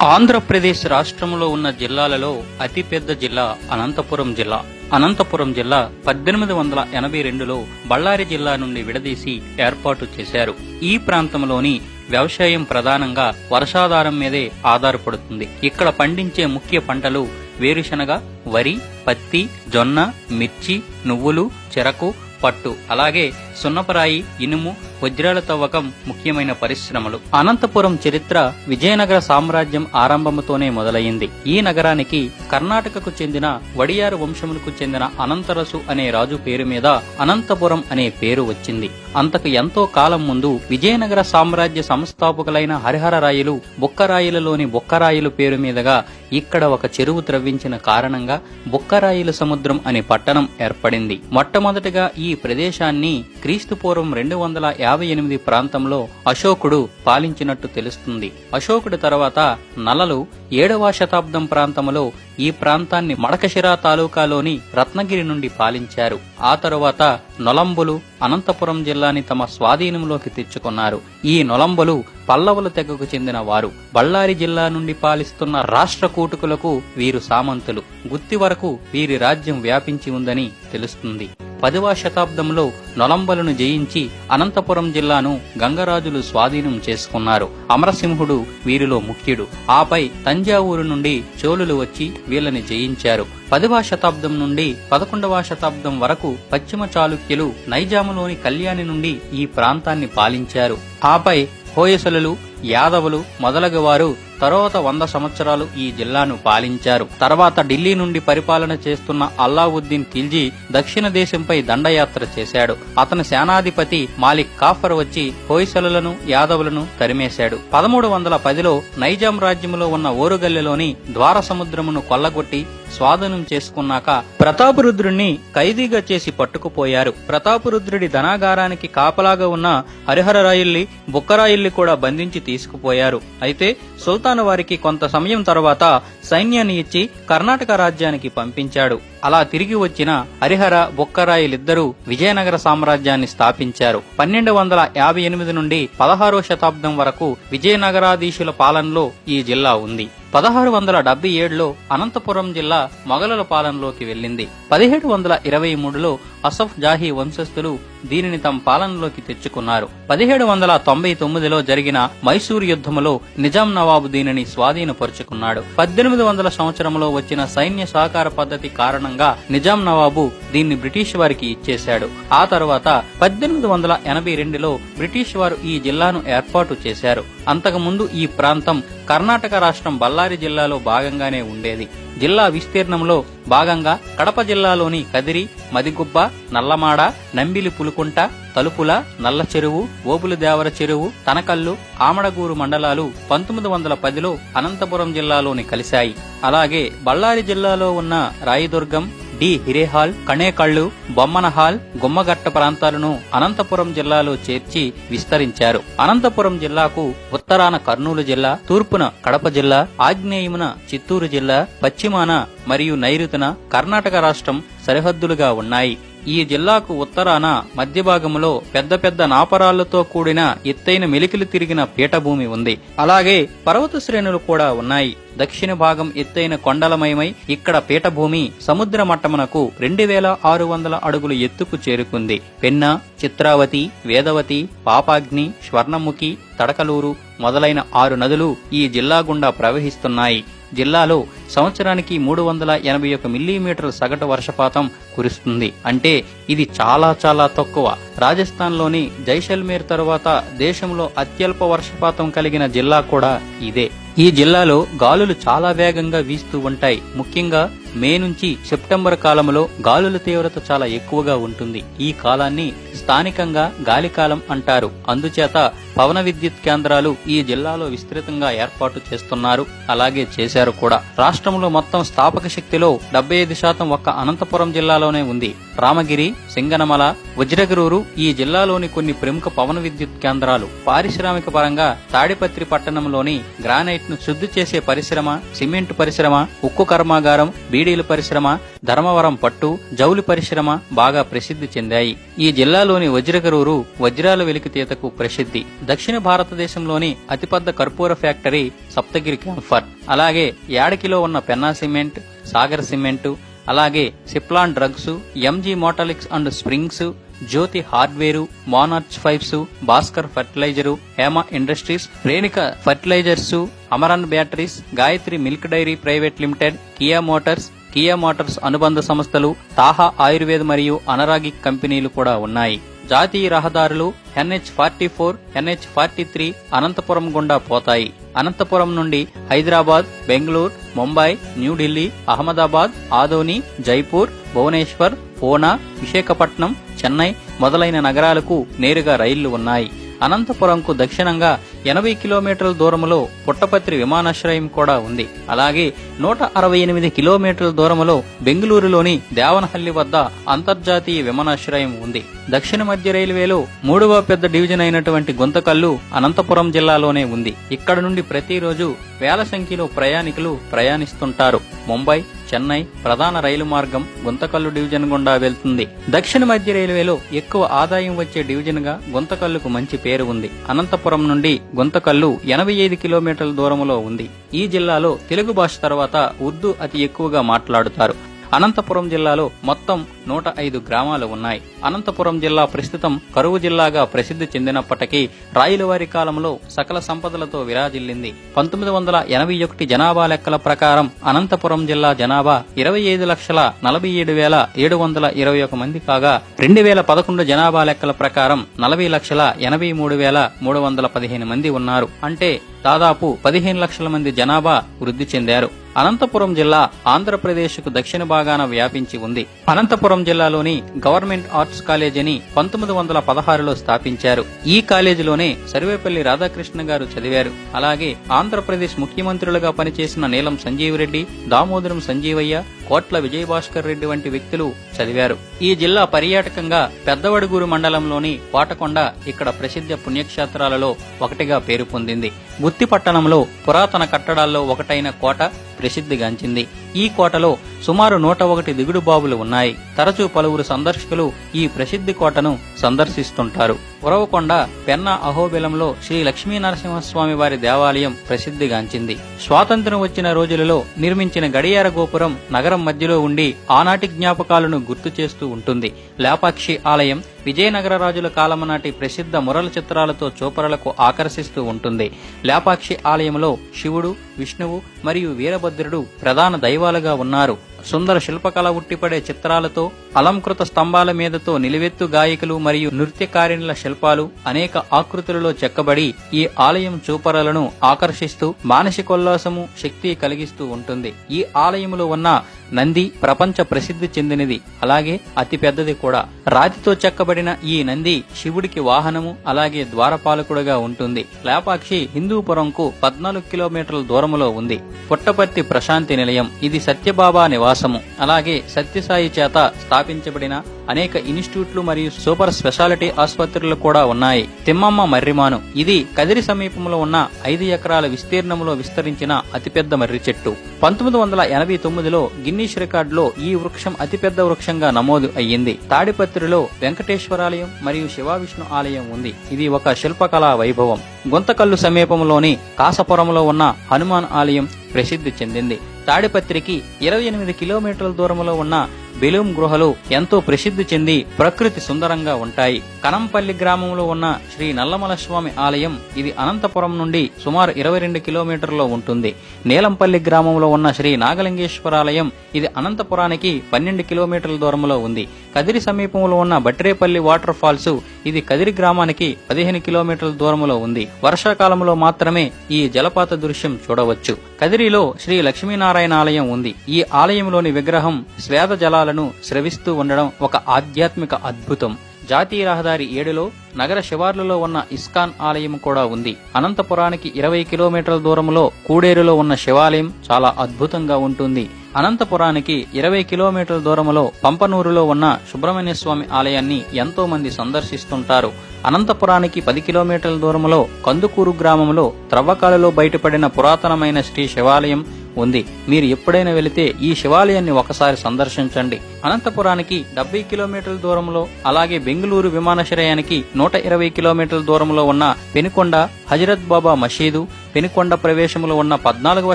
ఆంధ్రప్రదేశ్ రాష్ట్రంలో ఉన్న జిల్లాలలో అతిపెద్ద జిల్లా అనంతపురం జిల్లా. అనంతపురం జిల్లా పద్దెనిమిది వందల ఎనభై రెండులో బళ్ళారి జిల్లా నుండి విడదీసి ఏర్పాటు చేశారు. ఈ ప్రాంతంలోని వ్యవసాయం ప్రధానంగా వర్షాధారం మీదే ఆధారపడుతుంది. ఇక్కడ పండించే ముఖ్య పంటలు వేరుశనగ వరి పత్తి జొన్న మిర్చి నువ్వులు చెరకు పట్టు అలాగే సున్నపరాయి ఇనుము వజ్రాల తవ్వకం ముఖ్యమైన పరిశ్రమలు. అనంతపురం చరిత్ర విజయనగర సామ్రాజ్యం ఆరంభముతోనే మొదలైంది ఈ నగరానికి కర్ణాటకకు చెందిన వడియారు వంశములకు చెందిన అనంతరసు అనే రాజు పేరు మీద అనంతపురం అనే పేరు వచ్చింది. అంతకు ఎంతో కాలం ముందు విజయనగర సామ్రాజ్య సంస్థాపకులైన హరిహరరాయలు బుక్కరాయిలలోని బుక్కరాయిలు పేరు మీదుగా ఇక్కడ ఒక చెరువు త్రవ్వించిన కారణంగా బుక్కరాయిల సముద్రం అనే పట్టణం ఏర్పడింది. మొట్టమొదటగా ఈ ప్రదేశాన్ని క్రీస్తు పూర్వం రెండు వందల యాభై ఎనిమిది ప్రాంతంలో అశోకుడు పాలించినట్టు తెలుస్తుంది. అశోకుడి తర్వాత నలలు ఏడవ శతాబ్దం ప్రాంతంలో ఈ ప్రాంతాన్ని మడకశిరా తాలూకాలోని రత్నగిరి నుండి పాలించారు. ఆ తరువాత నొలంబులు అనంతపురం జిల్లాని తమ స్వాధీనంలోకి తెచ్చుకున్నారు. ఈ నొలంబులు పల్లవుల తెగకు చెందిన వారు బళ్ళారి జిల్లా నుండి పాలిస్తున్న రాష్ట్ర కూటుకులకు వీరు సామంతులు. గుత్తి వరకు వీరి రాజ్యం వ్యాపించి ఉందని తెలుస్తుంది. పదవ శతాబ్దంలో నొలంబలను జయించి అనంతపురం జిల్లాను గంగరాజులు స్వాధీనం చేసుకున్నారు. అమరసింహుడు వీరిలో ముఖ్యుడు. ఆపై తంజావూరు నుండి చోళులు వచ్చి వీళ్ళని జయించారు. పదవ శతాబ్దం నుండి పదకొండవ శతాబ్దం వరకు పశ్చిమ చాళుక్యులు నైజాములోని కళ్యాణి నుండి ఈ ప్రాంతాన్ని పాలించారు. ఆపై హోయసలులు యాదవులు మొదలగు వారు తరువాత వంద సంవత్సరాలు ఈ జిల్లాను పాలించారు. తర్వాత ఢిల్లీ నుండి పరిపాలన చేస్తున్న అల్లావుద్దీన్ ఖిల్జీ దక్షిణ దేశంపై దండయాత్ర చేశాడు. అతని సేనాధిపతి మాలిక్ కాఫర్ వచ్చి హోయసలులను యాదవులను తరిమేశాడు. పదమూడు వందల పదిలో నైజాం రాజ్యంలో ఉన్న ఓరుగల్లెలోని ద్వార సముద్రమును కొల్లగొట్టి స్వాధీనం చేసుకున్నాక ప్రతాపరుద్రుణ్ణి ఖైదీగా చేసి పట్టుకుపోయారు. ప్రతాపరుద్రుడి ధనాగారానికి కాపలాగా ఉన్న హరిహరరాయుల్ని బుక్కరాయుల్ని కూడా బంధించి తీసుకుపోయారు. అయితే సుల్తాన్ వారికి కొంత సమయం తర్వాత సైన్యాన్ని ఇచ్చి కర్ణాటక రాజ్యానికి పంపించాడు. అలా తిరిగి వచ్చిన హరిహర బొక్కరాయలిద్దరూ విజయనగర సామ్రాజ్యాన్ని స్థాపించారు. పన్నెండు వందల యాభై ఎనిమిది నుండి పదహారో శతాబ్దం వరకు విజయనగరాధీశుల పాలనలో ఈ జిల్లా ఉంది. పదహారు వందల డెబ్బై ఏడులో అనంతపురం జిల్లా మొఘలుల పాలనలోకి వెళ్ళింది. పదిహేడు వందల ఇరవై మూడులో అసఫ్ జాహీ వంశస్థులు దీనిని తమ పాలనలోకి తెచ్చుకున్నారు. పదిహేడు వందల తొంభై తొమ్మిదిలో జరిగిన మైసూర్ యుద్ధములో నిజాం నవాబు దీనిని స్వాధీనపరుచుకున్నాడు. పద్దెనిమిది వందల సంవత్సరంలో వచ్చిన సైన్య సహకార పద్ధతి కారణంగా నిజాం నవాబు దీన్ని బ్రిటిష్ వారికి ఇచ్చేశాడు. ఆ తర్వాత పద్దెనిమిది వందల ఎనభై రెండులో బ్రిటిష్ వారు ఈ జిల్లాను ఏర్పాటు చేశారు. అంతకుముందు ఈ ప్రాంతం కర్ణాటక రాష్ట్రం బళ్ళారి జిల్లాలో భాగంగానే ఉండేది. జిల్లా విస్తీర్ణంలో భాగంగా కడప జిల్లాలోని కదిరి మదిగుబ్బ నల్లమాడ నంబిలి పులుకుంట తలుపుల నల్ల చెరువు ఓబుల దేవర చెరువు తనకల్లు ఆమడగూరు మండలాలు పంతొమ్మిది వందల పదిలో అనంతపురం జిల్లాలోని కలిశాయి. అలాగే బళ్ళారి జిల్లాలో ఉన్న రాయదుర్గం డి హిరేహాల్ కణేకళ్ళు బొమ్మనహాల్ గుమ్మగట్ట ప్రాంతాలను అనంతపురం జిల్లాలో చేర్చి విస్తరించారు. అనంతపురం జిల్లాకు ఉత్తరాన కర్నూలు జిల్లా తూర్పున కడప జిల్లా ఆగ్నేయమున చిత్తూరు జిల్లా పశ్చిమాన మరియు నైరుతున కర్ణాటక రాష్ట్రం సరిహద్దులుగా ఉన్నాయి. ఈ జిల్లాకు ఉత్తరాన మధ్య భాగంలో పెద్ద పెద్ద నాపరాళ్ళతో కూడిన ఎత్తైన మెలికలు తిరిగిన పీఠభూమి ఉంది. అలాగే పర్వత శ్రేణులు కూడా ఉన్నాయి. దక్షిణ భాగం ఎత్తైన కొండలమయమై ఇక్కడ పీఠభూమి సముద్ర మట్టమునకు రెండు వేల ఆరు వందల అడుగులు ఎత్తుకు చేరుకుంది. పెన్న చిత్రావతి వేదవతి పాపాగ్ని స్వర్ణముఖి తడకలూరు మొదలైన ఆరు నదులు ఈ జిల్లా గుండా ప్రవహిస్తున్నాయి. జిల్లాలో సంవత్సరానికి మూడు వందల ఎనభై ఒక మిల్లీమీటర్ల సగటు వర్షపాతం కురుస్తుంది. అంటే ఇది చాలా చాలా తక్కువ. రాజస్థాన్లోని జైసల్మేర్ తరువాత దేశంలో అత్యల్ప వర్షపాతం కలిగిన జిల్లా కూడా ఇదే. ఈ జిల్లాలో గాలులు చాలా వేగంగా వీస్తూ ఉంటాయి. ముఖ్యంగా మే నుంచి సెప్టెంబర్ కాలంలో గాలుల తీవ్రత చాలా ఎక్కువగా ఉంటుంది. ఈ కాలాన్ని స్థానికంగా గాలికాలం అంటారు. అందుచేత పవన విద్యుత్ కేంద్రాలు ఈ జిల్లాలో విస్తృతంగా ఏర్పాటు చేస్తున్నారు. అలాగే చేశారు కూడా. రాష్ట్రంలో మొత్తం స్థాపక శక్తిలో డెబ్బై ఐదు శాతం ఒక్క అనంతపురం జిల్లాలోనే ఉంది. రామగిరి సింగనమల వజ్రగిరూరు ఈ జిల్లాలోని కొన్ని ప్రముఖ పవన విద్యుత్ కేంద్రాలు. పారిశ్రామిక పరంగా తాడిపత్రి పట్టణంలోని గ్రానైట్ను శుద్ధి చేసే పరిశ్రమ సిమెంట్ పరిశ్రమ ఉక్కు కర్మాగారం బీడీల పరిశ్రమ ధర్మవరం పట్టు జౌలి పరిశ్రమ బాగా ప్రసిద్ధి చెందాయి. ఈ జిల్లాలోని వజ్రకరూరు వజ్రాల వెలికితీతకు ప్రసిద్ధి. దక్షిణ భారతదేశంలోని అతిపెద్ద కర్పూర ఫ్యాక్టరీ సప్తగిరి క్యాంఫర్. అలాగే యాడకిలో ఉన్న పెన్నా సిమెంట్ సాగర్ సిమెంటు అలాగే సిప్లాన్ drugs MG metallics and springs Jyothi hardware monarch fives Bhaskar fertiliser Hema industries Renika fertilisers Amaron batteries Gayatri milk dairy private limited Kia motors Kia motors అనుబంధ సంస్థలు తాహా ఆయుర్వేద మరియు అనరాగిక్ కంపెనీలు కూడా ఉన్నాయి. జాతీయ రహదారులు NH forty four NH forty three Anantapuram గుండా పోతాయి. అనంతపురం నుండి హైదరాబాద్ బెంగళూరు ముంబై న్యూఢిల్లీ అహ్మదాబాద్ ఆదోని జైపూర్ భువనేశ్వర్ పూనా విశాఖపట్నం చెన్నై మొదలైన నగరాలకు నేరుగా రైళ్ళు ఉన్నాయి. అనంతపురంకు దక్షిణంగా ఎనభై కిలోమీటర్ల దూరంలో పుట్టపత్రి విమానాశ్రయం కూడా ఉంది. అలాగే నూట అరవై ఎనిమిది కిలోమీటర్ల దూరంలో బెంగళూరులోని దేవనహల్లి వద్ద అంతర్జాతీయ విమానాశ్రయం ఉంది. దక్షిణ మధ్య రైల్వేలో మూడవ పెద్ద డివిజన్ అయినటువంటి గుంతకల్లు అనంతపురం జిల్లాలోనే ఉంది. ఇక్కడ నుండి ప్రతిరోజు వేల సంఖ్యలో ప్రయాణికులు ప్రయాణిస్తుంటారు. ముంబై చెన్నై ప్రధాన రైలు మార్గం గుంతకల్లు డివిజన్ గుండా వెళ్తుంది. దక్షిణ మధ్య రైల్వేలో ఎక్కువ ఆదాయం వచ్చే డివిజన్గా గుంతకల్లుకు మంచి పేరు ఉంది. అనంతపురం నుండి గుంతకల్లు ఎనభై ఐదు కిలోమీటర్ల దూరంలో ఉంది. ఈ జిల్లాలో తెలుగు భాష తర్వాత ఉర్దూ అతి ఎక్కువగా మాట్లాడుతారు. అనంతపురం జిల్లాలో మొత్తం నూట ఐదు గ్రామాలు ఉన్నాయి. అనంతపురం జిల్లా ప్రస్తుతం కరువు జిల్లాగా ప్రసిద్ధి చెందినప్పటికీ రాయులవారి కాలంలో సకల సంపదలతో విరాజిల్లింది. పంతొమ్మిది వందల ఎనభై ఒకటి జనాభా లెక్కల ప్రకారం అనంతపురం జిల్లా జనాభా ఇరవై ఐదు లక్షల నలభై ఏడు వేల ఏడు వందల ఇరవై ఒక మంది కాగా రెండు వేల పదకొండు జనాభా లెక్కల ప్రకారం నలభై లక్షల ఎనభై మూడు వేల మూడు వందల పదిహేను మంది ఉన్నారు. అంటే దాదాపు పదిహేను లక్షల మంది జనాభా వృద్ధి చెందారు. అనంతపురం జిల్లా ఆంధ్రప్రదేశ్కు దక్షిణ భాగాన వ్యాపించి ఉంది. అనంతపురం జిల్లాలోని గవర్నమెంట్ ఆర్ట్స్ కాలేజీని పంతొమ్మిది వందల పదహారులో స్థాపించారు. ఈ కాలేజీలోనే సర్వేపల్లి రాధాకృష్ణ గారు చదివారు. అలాగే ఆంధ్రప్రదేశ్ ముఖ్యమంత్రులుగా పనిచేసిన నీలం సంజీవ్ రెడ్డి దామోదరం సంజీవయ్య కోట్ల విజయభాస్కర్ రెడ్డి వంటి వ్యక్తులు చదివారు. ఈ జిల్లా పర్యాటకంగా పెద్దవడుగూరు మండలంలోని కోటకొండ ఇక్కడ ప్రసిద్ధ పుణ్యక్షేత్రాలలో ఒకటిగా పేరు పొందింది. గుత్తి పట్టణంలో పురాతన కట్టడాల్లో ఒకటైన కోట ప్రసిద్ధిగాంచింది ఈ కోటలో సుమారు నూట ఒకటి దిగుడు బావులు ఉన్నాయి. తరచూ పలువురు సందర్శకులు ఈ ప్రసిద్ధి కోటను సందర్శిస్తుంటారు. ఉరవకొండ పెన్న అహోబిలంలో శ్రీ లక్ష్మీ నరసింహస్వామి వారి దేవాలయం ప్రసిద్ధిగాంచింది. స్వాతంత్ర్యం వచ్చిన రోజులలో నిర్మించిన గడియార గోపురం నగరం మధ్యలో ఉండి ఆనాటి జ్ఞాపకాలను గుర్తు చేస్తూ ఉంటుంది. లేపాక్షి ఆలయం విజయనగర రాజుల కాలం నాటి ప్రసిద్ధ మురల చిత్రాలతో చూపరలకు ఆకర్షిస్తూ ఉంటుంది. లేపాక్షి ఆలయంలో శివుడు విష్ణువు మరియు వీరభద్రుడు ప్రధాన దైవాలుగా ఉన్నారు. సుందర శిల్పకళ ఉట్టిపడే చిత్రాలతో అలంకృత స్తంభాల మీదతో నిలువెత్తు గాయకులు మరియు నృత్యకారిణుల శిల్పాలు అనేక ఆకృతులలో చెక్కబడి ఈ ఆలయం చూపరలను ఆకర్షిస్తూ మానసికోల్లాసము శక్తి కలిగిస్తూ ఉంటుంది. ఈ ఆలయములో ఉన్న నంది ప్రపంచ ప్రసిద్ధి చెందినది. అలాగే అతి పెద్దది కూడా. రాతితో చెక్కబడిన ఈ నంది శివుడికి వాహనము అలాగే ద్వారపాలకుడుగా ఉంటుంది. లేపాక్షి హిందూపురంకు పద్నాలుగు కిలోమీటర్ల దూరములో ఉంది. పుట్టపర్తి ప్రశాంతి నిలయం. ఇది సత్యబాబా వాసము అలాగే సత్యసాయి చేత స్థాపించబడిన అనేక ఇన్స్టిట్యూట్లు మరియు సూపర్ స్పెషాలిటీ ఆసుపత్రులు కూడా ఉన్నాయి. తిమ్మమ్మ మర్రిమాను. ఇది కదిరి సమీపంలో ఉన్న ఐదు ఎకరాల విస్తీర్ణంలో విస్తరించిన అతిపెద్ద మర్రి చెట్టు. పంతొమ్మిది వందల ఎనభై తొమ్మిదిలో గిన్నీష్ రికార్డులో ఈ వృక్షం అతిపెద్ద వృక్షంగా నమోదు అయ్యింది. తాడిపత్రిలో వెంకటేశ్వరాలయం మరియు శివావిష్ణు ఆలయం ఉంది. ఇది ఒక శిల్పకళా వైభవం. గుంతకల్లు సమీపంలోని కాసపురంలో ఉన్న హనుమాన్ ఆలయం ప్రసిద్ధి చెందింది. తాడిపత్రికి ఇరవై ఎనిమిది కిలోమీటర్ల దూరంలో ఉన్న బెలూం గుహలు ఎంతో ప్రసిద్ధి చెంది ప్రకృతి సుందరంగా ఉంటాయి. కనంపల్లి గ్రామంలో ఉన్న శ్రీ నల్లమల స్వామి ఆలయం ఇది అనంతపురం నుండి సుమారు ఇరవై రెండు కిలోమీటర్లో ఉంటుంది. నీలంపల్లి గ్రామంలో ఉన్న శ్రీ నాగలింగేశ్వరాలయం ఇది అనంతపురానికి పన్నెండు కిలోమీటర్ల దూరంలో ఉంది. కదిరి సమీపంలో ఉన్న బట్రేపల్లి వాటర్ ఫాల్స్ ఇది కదిరి గ్రామానికి పదిహేను కిలోమీటర్ల దూరంలో ఉంది. వర్షాకాలంలో మాత్రమే ఈ జలపాత దృశ్యం చూడవచ్చు. కదిరిలో శ్రీ లక్ష్మీనారాయణ ఆలయం ఉంది. ఈ ఆలయంలోని విగ్రహం స్వేద జలాలను స్రవిస్తూ ఉండడం ఒక ఆధ్యాత్మిక అద్భుతం. జాతీయ రహదారి ఏడులో నగర శివార్లలో ఉన్న ఇస్కాన్ ఆలయం కూడా ఉంది. అనంతపురానికి ఇరవై కిలోమీటర్ల దూరంలో కూడేరులో ఉన్న శివాలయం చాలా అద్భుతంగా ఉంటుంది. అనంతపురానికి ఇరవై కిలోమీటర్ల దూరంలో పంపనూరులో ఉన్న సుబ్రహ్మణ్య స్వామి ఆలయాన్ని ఎంతో మంది సందర్శిస్తుంటారు. అనంతపురానికి పది కిలోమీటర్ల దూరంలో కందుకూరు గ్రామంలో త్రవ్వకాలలో బయటపడిన పురాతనమైన శ్రీ శివాలయం ఉంది. మీరు ఎప్పుడైనా వెళితే ఈ శివాలయాన్ని ఒకసారి సందర్శించండి. అనంతపురానికి డెబ్బై కిలోమీటర్ల దూరంలో అలాగే బెంగళూరు విమానాశ్రయానికి నూట ఇరవై కిలోమీటర్ల దూరంలో ఉన్న పెనుకొండ హజరత్ బాబా మషీదు పెనుకొండ ప్రవేశంలో ఉన్న పద్నాలుగవ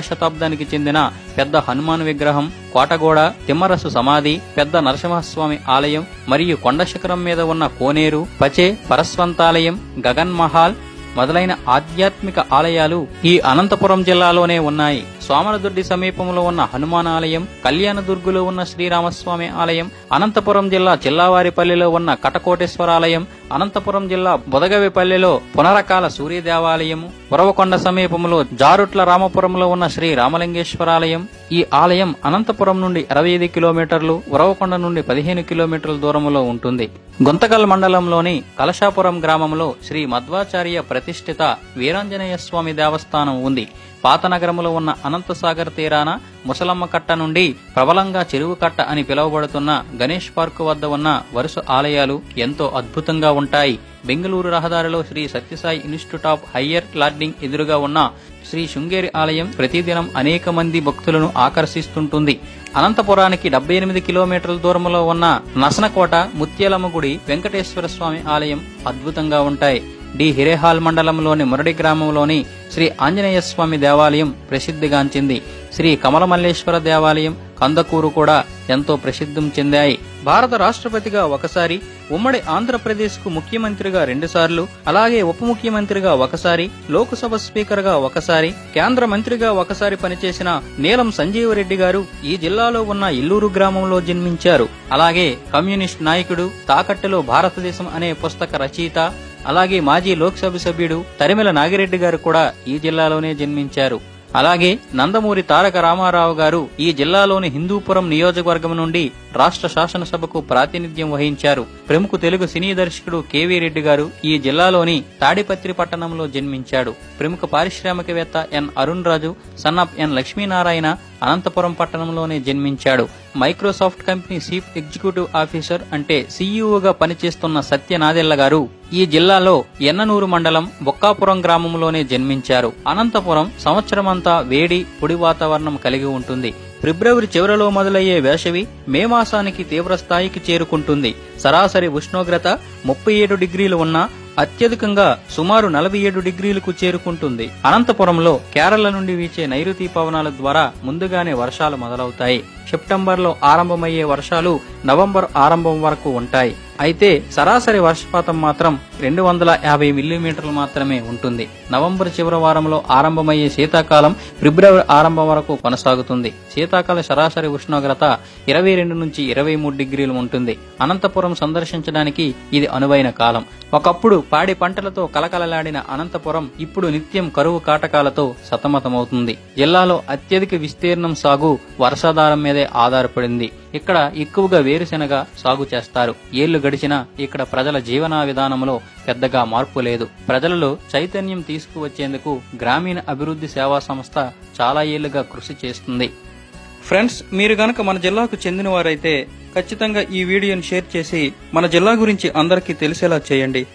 శతాబ్దానికి చెందిన పెద్ద హనుమాన్ విగ్రహం కోటగోడ తిమ్మరసు సమాధి పెద్ద నరసింహస్వామి ఆలయం మరియు కొండ శిఖరం మీద ఉన్న కోనేరు పచే పరస్వంతాలయం గగన్ మహాల్ మొదలైన ఆధ్యాత్మిక ఆలయాలు ఈ అనంతపురం జిల్లాలోనే ఉన్నాయి. సోమరదొడ్డి సమీపంలో ఉన్న హనుమాన్ ఆలయం కళ్యాణదుర్గులో ఉన్న శ్రీరామస్వామి ఆలయం అనంతపురం జిల్లా చిల్లావారిపల్లిలో ఉన్న కటకోటేశ్వర ఆలయం అనంతపురం జిల్లా బుదగవిపల్లిలో పునరకాల సూర్య దేవాలయం ఉరవకొండ సమీపంలో జారుట్ల రామపురంలో ఉన్న శ్రీ రామలింగేశ్వర ఆలయం ఈ ఆలయం అనంతపురం నుండి అరవై ఐదు కిలోమీటర్లు ఉరవకొండ నుండి పదిహేను కిలోమీటర్ల దూరంలో ఉంటుంది. గుంతకల్ మండలంలోని కలశాపురం గ్రామంలో శ్రీ మధ్వాచార్య ప్రతిష్ఠిత వీరాంజనేయ స్వామి దేవస్థానం ఉంది. పాత నగరంలో ఉన్న అనంతసాగర్ తీరాన ముసలమ్మ కట్ట నుండి ప్రబలంగా చెరువు కట్ట అని పిలువబడుతున్న గణేష్ పార్కు వద్ద ఉన్న వరుస ఆలయాలు ఎంతో అద్భుతంగా ఉంటాయి. బెంగళూరు రహదారిలో Sri Sathya Sai institute of higher learning ఎదురుగా ఉన్న శ్రీ శృంగేరి ఆలయం ప్రతిదినం అనేక మంది భక్తులను ఆకర్షిస్తుంటుంది. అనంతపురానికి డెబ్బై ఎనిమిది కిలోమీటర్ల దూరంలో ఉన్న నసనకోట ముత్యాలమ్మ గుడి వెంకటేశ్వర స్వామి ఆలయం అద్భుతంగా ఉంటాయి. డి హిరేహాల్ మండలంలోని మురడి గ్రామంలోని శ్రీ ఆంజనేయ స్వామి దేవాలయం ప్రసిద్ధిగాంచింది శ్రీ కమలమల్లేశ్వర దేవాలయం కందకూరు కూడా ఎంతో ప్రసిద్ధం చెందాయి. భారత రాష్ట్రపతిగా ఒకసారి ఉమ్మడి ఆంధ్రప్రదేశ్కు ముఖ్యమంత్రిగా రెండుసార్లు అలాగే ఉప ముఖ్యమంత్రిగా ఒకసారి లోక్సభ స్పీకర్గా ఒకసారి కేంద్ర మంత్రిగా ఒకసారి పనిచేసిన నీలం సంజీవరెడ్డి గారు ఈ జిల్లాలో ఉన్న ఇల్లూరు గ్రామంలో జన్మించారు. అలాగే కమ్యూనిస్ట్ నాయకుడు తాకట్టులో భారతదేశం అనే పుస్తక రచయిత అలాగే మాజీ లోక్సభ సభ్యుడు తరిమెల నాగిరెడ్డి గారు కూడా ఈ జిల్లాలోనే జన్మించారు. అలాగే నందమూరి తారక రామారావు గారు ఈ జిల్లాలోని హిందూపురం నియోజకవర్గం నుండి రాష్ట్ర శాసనసభకు ప్రాతినిధ్యం వహించారు. ప్రముఖ తెలుగు సినీ దర్శకుడు కేవీ రెడ్డి గారు ఈ జిల్లాలోని తాడిపత్రి పట్టణంలో జన్మించాడు. ప్రముఖ పారిశ్రామికవేత్త N. Arun Raju son of N. Lakshminarayana Anantapuram పట్టణంలోనే జన్మించాడు. Microsoft company chief executive officer అంటే సీఈఓగా పనిచేస్తున్న సత్యనాదెల్ల గారు ఈ జిల్లాలో ఎన్ననూరు మండలం బొక్కాపురం గ్రామంలోనే జన్మించారు. అనంతపురం సంవత్సరమంతా వేడి పొడి వాతావరణం కలిగి ఉంటుంది. ఫిబ్రవరి చివరిలో మొదలయ్యే వేసవి మే మాసానికి తీవ్ర స్థాయికి చేరుకుంటుంది. సరాసరి ఉష్ణోగ్రత ముప్పై ఏడు డిగ్రీలు ఉన్న అత్యధికంగా సుమారు నలభై ఏడు డిగ్రీలకు చేరుకుంటుంది. అనంతపురంలో కేరళ నుండి వీచే నైరుతి పవనాల ద్వారా ముందుగానే వర్షాలు మొదలవుతాయి. సెప్టెంబర్లో ఆరంభమయ్యే వర్షాలు నవంబర్ ఆరంభం వరకు ఉంటాయి. అయితే సరాసరి వర్షపాతం మాత్రం రెండు వందల యాభై మిల్లీమీటర్లు మాత్రమే ఉంటుంది. నవంబర్ చివరి వారంలో ఆరంభమయ్యే శీతాకాలం ఫిబ్రవరి ఆరంభం వరకు కొనసాగుతుంది. శీతాకాల సరాసరి ఉష్ణోగ్రత ఇరవై రెండు నుంచి ఇరవై మూడు డిగ్రీలు ఉంటుంది. అనంతపురం సందర్శించడానికి ఇది అనువైన కాలం. ఒకప్పుడు పాడి పంటలతో కలకలలాడిన అనంతపురం ఇప్పుడు నిత్యం కరువు కాటకాలతో సతమతమవుతుంది. జిల్లాలో అత్యధిక విస్తీర్ణం సాగు వర్షాధారం మీద ఆధారపడింది. ఇక్కడ ఎక్కువగా వేరుశెనగ సాగు చేస్తారు. ఏళ్ళు గడిచినా ఇక్కడ ప్రజల జీవన విధానంలో పెద్దగా మార్పు లేదు. ప్రజలలో చైతన్యం తీసుకువచ్చేందుకు గ్రామీణ అభివృద్ధి సేవా సంస్థ చాలా ఏళ్ళుగా కృషి చేస్తుంది. ఫ్రెండ్స్ మీరు గనక మన జిల్లాకు చెందిన వారైతే ఖచ్చితంగా ఈ వీడియోను షేర్ చేసి మన జిల్లా గురించి అందరికీ తెలిసేలా చేయండి.